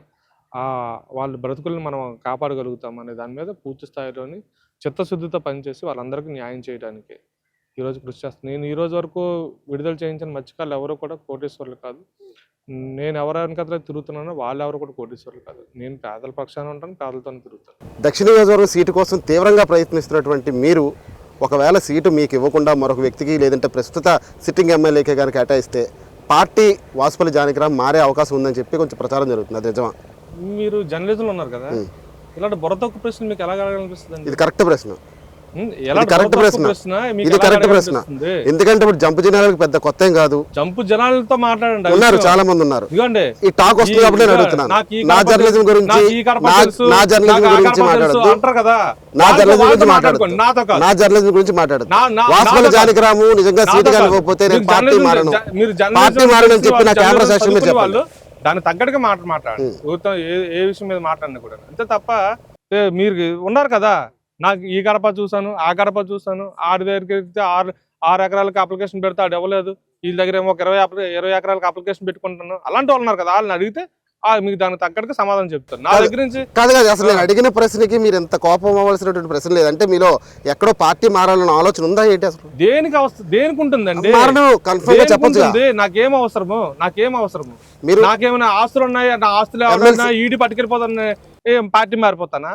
వాళ్ళ బ్రతుకులను మనం కాపాడగలుగుతాం అనే దాని మీద పూర్తి స్థాయిలోని చిత్తశుద్ధితో పనిచేసి వాళ్ళందరికీ న్యాయం చేయడానికి. ఈరోజు కృషి చేస్తాను నేను ఈ రోజు వరకు విడుదల చేయించిన మత్స్యకారులు ఎవరో కూడా కోటేశ్వర్లు కాదు. నేను ఎవరెవరి కథలో తిరుగుతున్నానో వాళ్ళు ఎవరు కూడా కోటేశ్వర్లు కాదు. నేను పేదల పక్షాన ఉంటాను పేదలతో తిరుగుతాను.
దక్షిణ నియోజకవర్గం సీటు కోసం తీవ్రంగా ప్రయత్నిస్తున్నటువంటి మీరు ఒకవేళ సీటు మీకు ఇవ్వకుండా మరొక వ్యక్తికి లేదంటే ప్రస్తుత సిట్టింగ్ ఎమ్మెల్యేకి కనుక కేటాయిస్తే పార్టీ వాసుపల్లి జానకిరామ్ మారే అవకాశం ఉందని చెప్పి కొంచెం ప్రచారం జరుగుతుంది. అది నిజమా?
మీరు జర్నలిజంలో ఉన్నారు కదా ఇలాంటి బుర్రతొక్కు ప్రశ్న మీకు ఎలా అనిపిస్తుంది
ఇది కరెక్ట్ ప్రశ్న.
ఎలా
కరెక్ట్ ప్రశ్న. ఇది కరెక్ట్ ప్రశ్న? ఎందుకంటే ఇప్పుడు జంపు జనాలకు పెద్ద కొత్త ఏం కాదు.
జంపు జనాలతో మాట్లాడండి
ఉన్నారు. చాలా మంది ఉన్నారు. ఈ టాక్ వస్తుంది కాబట్టి నేను అడుగుతున్నాను. నా జర్నలిజం గురించి నా జర్నలిజం గురించి
కదా.
నా జర్నలిజం గురించి
కాదు.
నా జర్నలిజం గురించి మాట్లాడదు వాసుపల్లి. జానకిరాము నిజంగా సీటు. కనుకోకపోతే నేను పార్టీ
జర్నలిజం-
మారను.
జర్నలిజం
పార్టీ
తెలిసి
చెప్పి నా కెమెరా
జర్నలిజం
సాక్షి మీద
చదువుకునే దానికి తగ్గట్టుగా మాట మాట్లాడు. ఊరితో ఏ ఏ విషయం మీద మాట్లాడినా కూడా. అంతే తప్ప మీరు ఉన్నారు కదా? నాకు ఈ గడప చూసాను ఆ గడప చూసాను ఆడి దగ్గరికి వెళ్తే ఆరు ఆరు ఎకరాలకు అప్లికేషన్ పెడితే ఆడు ఇవ్వలేదు వీళ్ళ దగ్గర ఏమో ఒక ఇరవై ఇరవై ఎకరాలకు అప్లికేషన్ పెట్టుకుంటున్నాను. అలాంటి వాళ్ళు ఉన్నారు కదా? వాళ్ళని అడిగితే మీకు దానికి తగ్గట్టుగా సమాధానం చెప్తారు నా దగ్గర నుంచి
కాదు కాదు అసలు నేను అడిగిన ప్రశ్నకి మీరు ఎంత కోపం అవ్వాల్సినటువంటి ప్రశ్న లేదంటే మీలో ఎక్కడో పార్టీ మారాలన్న ఆలోచన ఉందా ఏంటి అసలు?
దేనికి అవసరం దేనికి ఉంటుందండి?
కన్ఫర్మ్
ఉంటుంది? నాకేం అవసరము నాకేం అవసరము?
మీరు
నాకేమైనా ఆస్తులు ఉన్నాయి? నా ఆస్తులు ఎవరైనా ఈడి పట్టుకెళ్ళిపోతాను ఏం పార్టీ మారిపోతానా?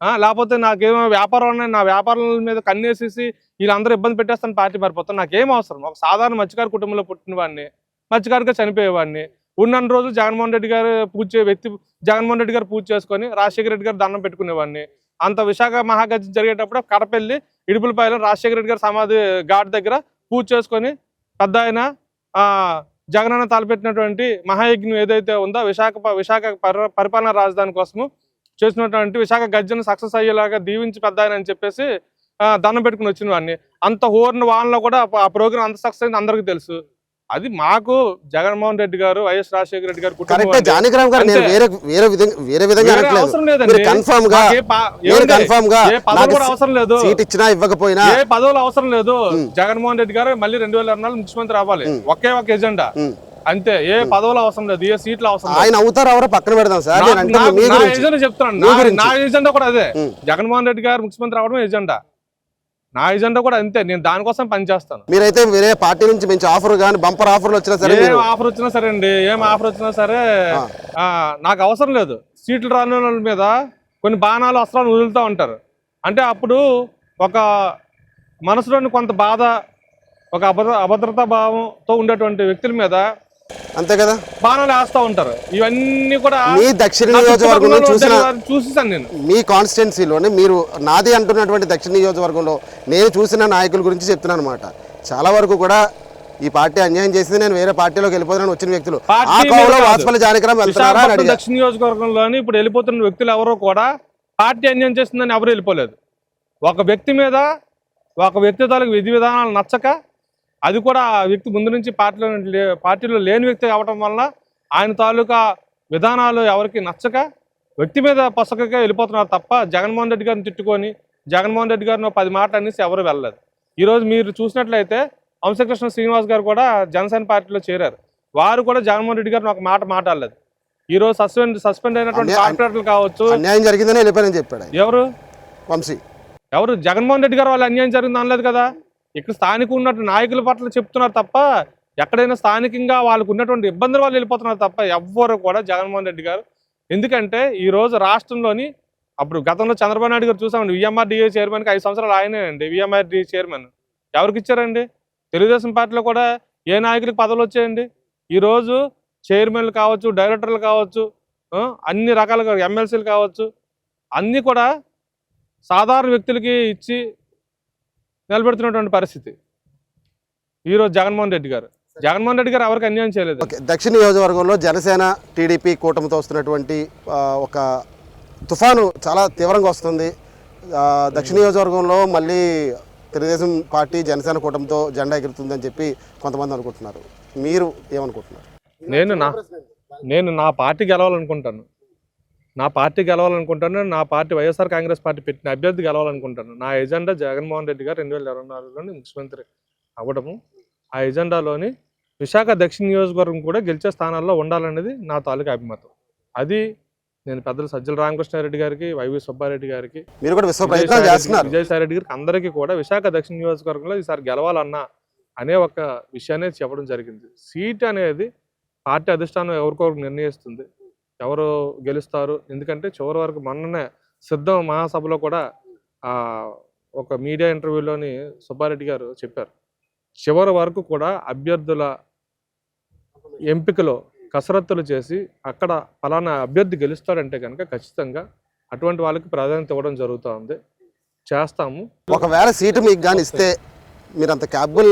ఆ, లేకపోతే నాకేమో వ్యాపారం ఉన్నాయి? నా వ్యాపారం మీద కన్నేసేసి వీళ్ళందరూ ఇబ్బంది పెట్టేస్తాను పార్టీ మారిపోతాను. నాకేం అవసరం? ఒక సాధారణ మత్స్యకారు కుటుంబంలో పుట్టిన వాడిని మత్స్యకారుగా చనిపోయేవాడిని ఉన్నన్ని రోజులు జగన్మోహన్ రెడ్డి గారు పూజ వ్యక్తి జగన్మోహన్ రెడ్డి గారు పూజ చేసుకొని రాజశేఖర రెడ్డి గారు దండం పెట్టుకునేవాడిని. అంత విశాఖ మహాగతి జరిగేటప్పుడు కడపెళ్ళి ఇడుపులపాయలో రాజశేఖర రెడ్డి గారి సమాధి ఘాట్ దగ్గర పూజ చేసుకొని పెద్ద ఆయన జగనన్న తలపెట్టినటువంటి మహాయజ్ఞం ఏదైతే ఉందో విశాఖ విశాఖ పరి- పరిపాలనా రాజధాని కోసము చేసినటువంటి విశాఖ గజ్జను సక్సెస్ అయ్యేలాగా దీవించి పెద్ద ఆయన అని చెప్పేసి దండం పెట్టుకుని వచ్చిన వాడిని అంత హోర్న వాళ్ళలో కూడా ఆ- ఆ ప్రోగ్రామ్ అంత సక్సెస్ అయింది అందరికీ తెలుసు. అది మాకు జగన్మోహన్ రెడ్డి గారు వైఎస్ రాజశేఖర రెడ్డి గారు.
జానకిరామ్ నేను. వేరే వేరే విధంగా వేరే
అవసరం లేదండి.
కన్ఫర్మ్గా?
కన్ఫర్మ్గా అవసరం లేదు.
సీట్ ఇచ్చినా ఇవ్వకపోయినా
ఏ పదవులు అవసరం లేదు. జగన్మోహన్ రెడ్డి గారు మళ్ళీ రెండు వేల ఇరవై ముఖ్యమంత్రి అవ్వాలి. ఒకే ఒక ఎజెండా. అంతే. ఏ పదవులు అవసరం లేదు. ఏ సీట్లు అవసరం
ఆయన అవుతారు ఎవరో పక్కన పెడదాం సార్.
ఎజెండా చెప్తున్నాను. నా- ఎజెండా కూడా అదే. జగన్మోహన్ రెడ్డి గారు ముఖ్యమంత్రి అవడం ఎజెండా. నా ఎజెండా కూడా అంతే నేను దానికోసం పనిచేస్తాను
మీరైతే వేరే పార్టీ నుంచి మంచి ఆఫర్ కానీ బంపర్ ఆఫర్లు వచ్చినా సరే
ఏం ఆఫర్ వచ్చినా సరే అండి ఏం ఆఫర్ వచ్చినా సరే నాకు అవసరం లేదు. సీట్లు రాని వాళ్ళ మీద కొన్ని బాణాలు అస్త్రాలు వదులుతూ ఉంటారు. అంటే అప్పుడు ఒక మనసులోని కొంత బాధ ఒక అభద్ర అభద్రతా భావంతో ఉండేటువంటి వ్యక్తుల మీద
అంతే కదా?
బాణాలు వేస్తూ ఉంటారు. ఇవన్నీ కూడా
మీ దక్షిణ నియోజకవర్గంలో చూసిన
చూసేసాను నేను.
మీ కాన్స్టిట్యున్సీలోనే మీరు నాది అంటున్నటువంటి దక్షిణ నియోజకవర్గంలో నేను చూసిన నాయకుల గురించి చెప్తున్నాను అనమాట చాలా వరకు కూడా ఈ పార్టీ అన్యాయం చేసింది నేను వేరే పార్టీలోకి వెళ్ళిపోతానని వచ్చిన వ్యక్తులు. ఆ కోవలో
కాదు.
వాసుపల్లి జానకిరామ్ వెళ్తున్నారా
దక్షిణ నియోజకవర్గంలోని ఇప్పుడు వెళ్ళిపోతున్న వ్యక్తులు ఎవరో కూడా పార్టీ అన్యాయం చేస్తుందని ఎవరు వెళ్ళిపోలేదు. ఒక వ్యక్తి మీద ఒక వ్యక్తి తాలూకు విధి విధానాలు నచ్చక అది కూడా ఆ వ్యక్తి ముందు నుంచి పార్టీలో పార్టీలో లేని వ్యక్తి అవడం వలన ఆయన తాలూకా విధానాలు ఎవరికి నచ్చక వ్యక్తి మీద పొసకగా వెళ్ళిపోతున్నారు తప్ప జగన్మోహన్ రెడ్డి గారిని తిట్టుకొని జగన్మోహన్ రెడ్డి గారిని పది మాటలు అనేసి ఎవరు వెళ్ళలేదు. ఈరోజు మీరు చూసినట్లయితే వంశకృష్ణ శ్రీనివాస్ గారు కూడా జనసేన పార్టీలో చేరారు. వారు కూడా జగన్మోహన్ రెడ్డి గారిని ఒక మాట మాట్లాడలేదు. ఈ రోజు సస్పెండ్ సస్పెండ్ అయినటువంటి కార్పొరేటర్లు కావచ్చు.
అన్యాయం జరిగిందని చెప్పాడు.
ఎవరు?
వంశీ.
ఎవరు? జగన్మోహన్ రెడ్డి గారు వాళ్ళు అన్యాయం జరిగింది అనలేదు కదా? ఇక్కడ స్థానిక ఉన్నటువంటి నాయకుల పట్ల చెప్తున్నారు తప్ప ఎక్కడైనా స్థానికంగా వాళ్ళకు ఉన్నటువంటి ఇబ్బందులు వాళ్ళు వెళ్ళిపోతున్నారు తప్ప ఎవ్వరు కూడా జగన్మోహన్ రెడ్డి గారు. ఎందుకంటే ఈరోజు రాష్ట్రంలోని అప్పుడు గతంలో చంద్రబాబు నాయుడు గారు చూసామండి విఎంఆర్డీఏ చైర్మన్కి ఐదు సంవత్సరాలు ఆయనే అండి విఎంఆర్డీ చైర్మన్. ఎవరికి ఇచ్చారండి? తెలుగుదేశం పార్టీలో కూడా ఏ నాయకులకు పదవులు వచ్చాయండి? ఈరోజు చైర్మన్లు కావచ్చు డైరెక్టర్లు కావచ్చు అన్ని రకాలుగా ఎమ్మెల్సీలు కావచ్చు అన్నీ కూడా సాధారణ వ్యక్తులకి ఇచ్చి నిలబెడుతున్నటువంటి పరిస్థితి. ఈరోజు జగన్మోహన్ రెడ్డి గారు. జగన్మోహన్ రెడ్డి గారు ఎవరికి అన్యాయం చేయలేదు.
ఓకే దక్షిణ నియోజకవర్గంలో జనసేన టీడీపీ కూటమితో వస్తున్నటువంటి ఒక తుఫాను చాలా తీవ్రంగా వస్తుంది. దక్షిణ నియోజకవర్గంలో మళ్ళీ తెలుగుదేశం పార్టీ జనసేన కూటమితో జెండా ఎగురుతుందని చెప్పి కొంతమంది అనుకుంటున్నారు. మీరు ఏమనుకుంటున్నారు?
నేను నా నేను నా పార్టీ గెలవాలనుకుంటాను. నా పార్టీ గెలవాలనుకుంటాను నా పార్టీ వైఎస్ఆర్ కాంగ్రెస్ పార్టీ పెట్టిన అభ్యర్థి గెలవాలనుకుంటాను. నా ఎజెండా జగన్మోహన్ రెడ్డి గారు రెండు వేల ఇరవై నాలుగులోని ముఖ్యమంత్రి అవ్వడము. ఆ ఎజెండాలోని విశాఖ దక్షిణ నియోజకవర్గం కూడా గెలిచే స్థానాల్లో ఉండాలనేది నా తాలూకా అభిమతం. అది నేను పెద్దలు సజ్జల రామకృష్ణారెడ్డి గారికి వైవి సుబ్బారెడ్డి గారికి
మీరు కూడా
విజయసాయి రెడ్డి గారికి అందరికీ కూడా విశాఖ దక్షిణ నియోజకవర్గంలో ఈసారి గెలవాలన్నా అనే ఒక విషయాన్ని చెప్పడం జరిగింది. సీట్ అనేది పార్టీ అధిష్టానం ఎవరికొరకు నిర్ణయిస్తుంది ఎవరు గెలుస్తారు? ఎందుకంటే చివరి వరకు మొన్ననే సిద్ధం మహాసభలో కూడా ఆ, ఒక మీడియా ఇంటర్వ్యూలోని సుబ్బారెడ్డి గారు చెప్పారు. చివరి వరకు కూడా అభ్యర్థుల ఎంపికలో కసరత్తులు చేసి అక్కడ ఫలానా అభ్యర్థి గెలుస్తాడంటే కనుక ఖచ్చితంగా అటువంటి వాళ్ళకి ప్రాధాన్యత ఇవ్వడం జరుగుతూ ఉంది. చేస్తాము.
ఒకవేళ సీటు మీకు కానీ ఇస్తే మీరు అంత క్యాపబుల్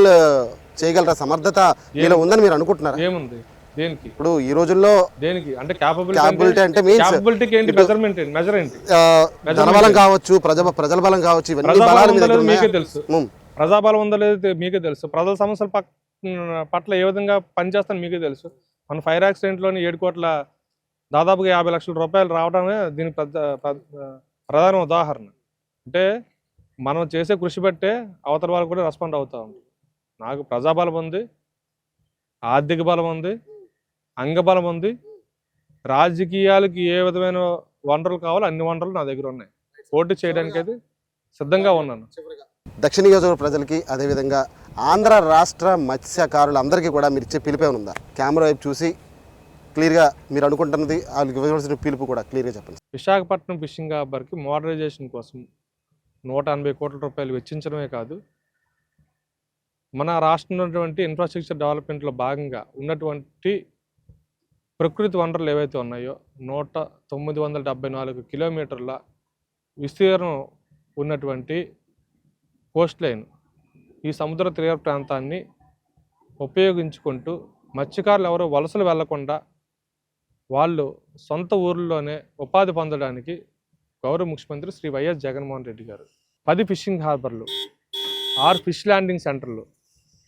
చేయగలరా? సమర్థత మీలో ఉందని మీరు అనుకుంటున్నారా?
ఏముంది? దేనికి?
ఇప్పుడు ఈ రోజుల్లో
దేనికి? అంటే క్యాపబిలిటీ
అంటే మీన్స్
క్యాపబిలిటీకి ఏంటి? మెజర్మెంట్ ఏంటి? మెజర్ ఏంటి?
జనబలం కావచ్చు ప్రజ ప్రజల బలం కావచ్చు ఇవన్నీ బలాలు మీ
ఉందో
దగ్గర
లేదో మీకే? తెలుసు. ప్రజాబలం ఉందో లేదో మీకే తెలుసు. ప్రజల సమస్యల పట్ల ఏ విధంగా పనిచేస్తాను మీకే తెలుసు. మన ఫైర్ యాక్సిడెంట్లోని ఏడు కోట్ల దాదాపుగా యాభై లక్షల రూపాయలు రావడమే దీనికి పెద్ద ప్రధాన ఉదాహరణ. అంటే మనం చేసే కృషి బట్టే అవతల వాళ్ళు కూడా రెస్పాండ్ అవుతా ఉంది నాకు ప్రజాబలం ఉంది ఆర్థిక బలం ఉంది అంగబలం ఉంది. రాజకీయాలకి ఏ విధమైన వనరులు కావాలో అన్ని వనరులు నా దగ్గర ఉన్నాయి. పోటీ చేయడానికి అయితే సిద్ధంగా ఉన్నాను.
దక్షిణ నియోజకవర్గ ప్రజలకి అదేవిధంగా ఆంధ్ర రాష్ట్ర మత్స్యకారులందరికీ కూడా మీరు ఇచ్చే పిలుపు ఉందా? కెమెరా వైపు చూసి క్లియర్గా మీరు అనుకుంటున్నది వాళ్ళకి ఇవ్వవలసిన పిలుపు కూడా క్లియర్గా చెప్పండి.
విశాఖపట్నం ఫిషింగ్ హార్బర్కి మోడరైజేషన్ కోసం నూట ఎనభై కోట్ల రూపాయలు వెచ్చించడమే కాదు మన రాష్ట్రంలో ఉన్నటువంటి ఇన్ఫ్రాస్ట్రక్చర్ డెవలప్మెంట్లో భాగంగా ఉన్నటువంటి ప్రకృతి వనరులు ఏవైతే ఉన్నాయో నూట తొమ్మిది వందల డెబ్బై నాలుగు కిలోమీటర్ల విస్తీర్ణం ఉన్నటువంటి కోస్ట్ లైన్ ఈ సముద్ర తీర ప్రాంతాన్ని ఉపయోగించుకుంటూ మత్స్యకారులు ఎవరు వలసలు వెళ్ళకుండా వాళ్ళు సొంత ఊర్లోనే ఉపాధి పొందడానికి గౌరవ ముఖ్యమంత్రి శ్రీ వైఎస్ జగన్మోహన్ రెడ్డి గారు పది ఫిషింగ్ హార్బర్లు ఆరు ఫిష్ ల్యాండింగ్ సెంటర్లు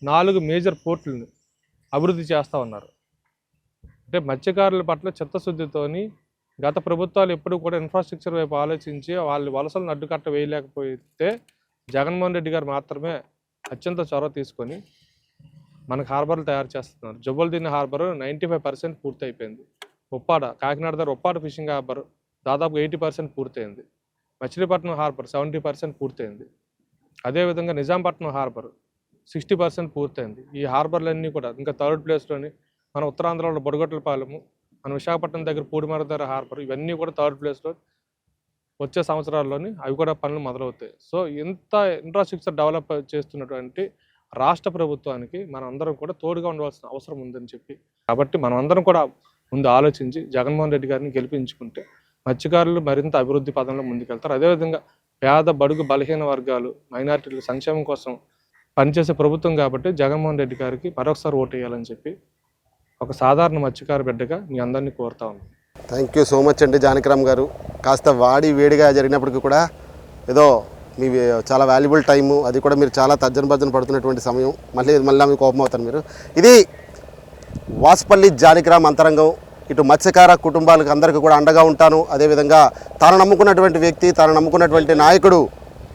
నాలుగు మేజర్ పోర్టులను అభివృద్ధి చేస్తూ ఉన్నారు. అంటే మత్స్యకారుల పట్ల చిత్తశుద్ధితోని గత ప్రభుత్వాలు ఎప్పుడు కూడా ఇన్ఫ్రాస్ట్రక్చర్ వైపు ఆలోచించి వాళ్ళు వలసలను అడ్డుకట్ట వేయలేకపోతే జగన్మోహన్ రెడ్డి గారు మాత్రమే అత్యంత చొరవ తీసుకొని మనకు హార్బర్లు తయారు చేస్తున్నారు. Jabbuladinna harbour ninety five percent పూర్తయిపోయింది. ఉప్పాడ కాకినాడ దగ్గర ఉప్పాడ ఫిషింగ్ హార్బర్ దాదాపు ఎయిటీ పర్సెంట్ పూర్తయింది. మచిలీపట్నం హార్బర్ సెవెంటీ పర్సెంట్ పూర్తయింది. అదేవిధంగా నిజాంపట్నం హార్బర్ సిక్స్టీ పర్సెంట్ పూర్తయింది. ఈ హార్బర్లన్నీ కూడా ఇంకా థర్డ్ ప్లేస్లోని మన ఉత్తరాంధ్రలో బొడగొట్లపాలెము మన విశాఖపట్నం దగ్గర పూడిమర హార్బర్ ఇవన్నీ కూడా థర్డ్ ప్లేస్లో వచ్చే సంవత్సరాల్లోని అవి కూడా పనులు మొదలవుతాయి. సో ఇంత ఇన్ఫ్రాస్ట్రక్చర్ డెవలప్ చేస్తున్నటువంటి రాష్ట్ర ప్రభుత్వానికి మనం అందరం కూడా తోడుగా ఉండవలసిన అవసరం ఉందని చెప్పి కాబట్టి మనం అందరం కూడా ముందు ఆలోచించి జగన్మోహన్ రెడ్డి గారిని గెలిపించుకుంటే మత్స్యకారులు మరింత అభివృద్ధి పదంలో ముందుకెళ్తారు. అదేవిధంగా పేద బడుగు బలహీన వర్గాలు మైనారిటీల సంక్షేమం కోసం పనిచేసే ప్రభుత్వం కాబట్టి జగన్మోహన్ రెడ్డి గారికి మరొకసారి ఓటు వేయాలని చెప్పి ఒక సాధారణ మత్స్యకార బిడ్డగా మీ అందరినీ కోరుతా ఉన్నాను.
థ్యాంక్ యూ సో మచ్ అండి జానకిరామ్ గారు. కాస్త వాడి వేడిగా జరిగినప్పటికీ కూడా ఏదో మీ చాలా వాల్యుబుల్ టైము అది కూడా మీరు చాలా తర్జన భర్జన పడుతున్నటువంటి సమయం. మళ్ళీ మళ్ళీ మీకు కోపం అవుతారు మీరు. ఇది వాసుపల్లి జానకిరామ్ అంతరంగం. ఇటు మత్స్యకార కుటుంబాలకు అందరికీ కూడా అండగా ఉంటాను. అదేవిధంగా తాను నమ్ముకున్నటువంటి వ్యక్తి తాను నమ్ముకున్నటువంటి నాయకుడు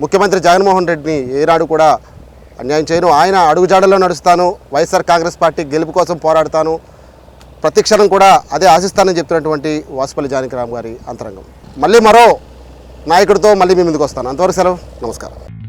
ముఖ్యమంత్రి జగన్మోహన్ రెడ్డిని ఏనాడు కూడా అన్యాయం చేయను. ఆయన అడుగుజాడలో నడుస్తాను. వైఎస్ఆర్ కాంగ్రెస్ పార్టీ గెలుపు కోసం పోరాడతాను. ప్రతిక్షణం కూడా అదే ఆశిస్తానని చెప్తున్నటువంటి వాసుపల్లి జానకిరామ్ గారి అంతరంగం. మళ్ళీ మరో నాయకుడితో మళ్ళీ మీ ముందుకు వస్తాను. అంతవరకు సెలవు. నమస్కారం.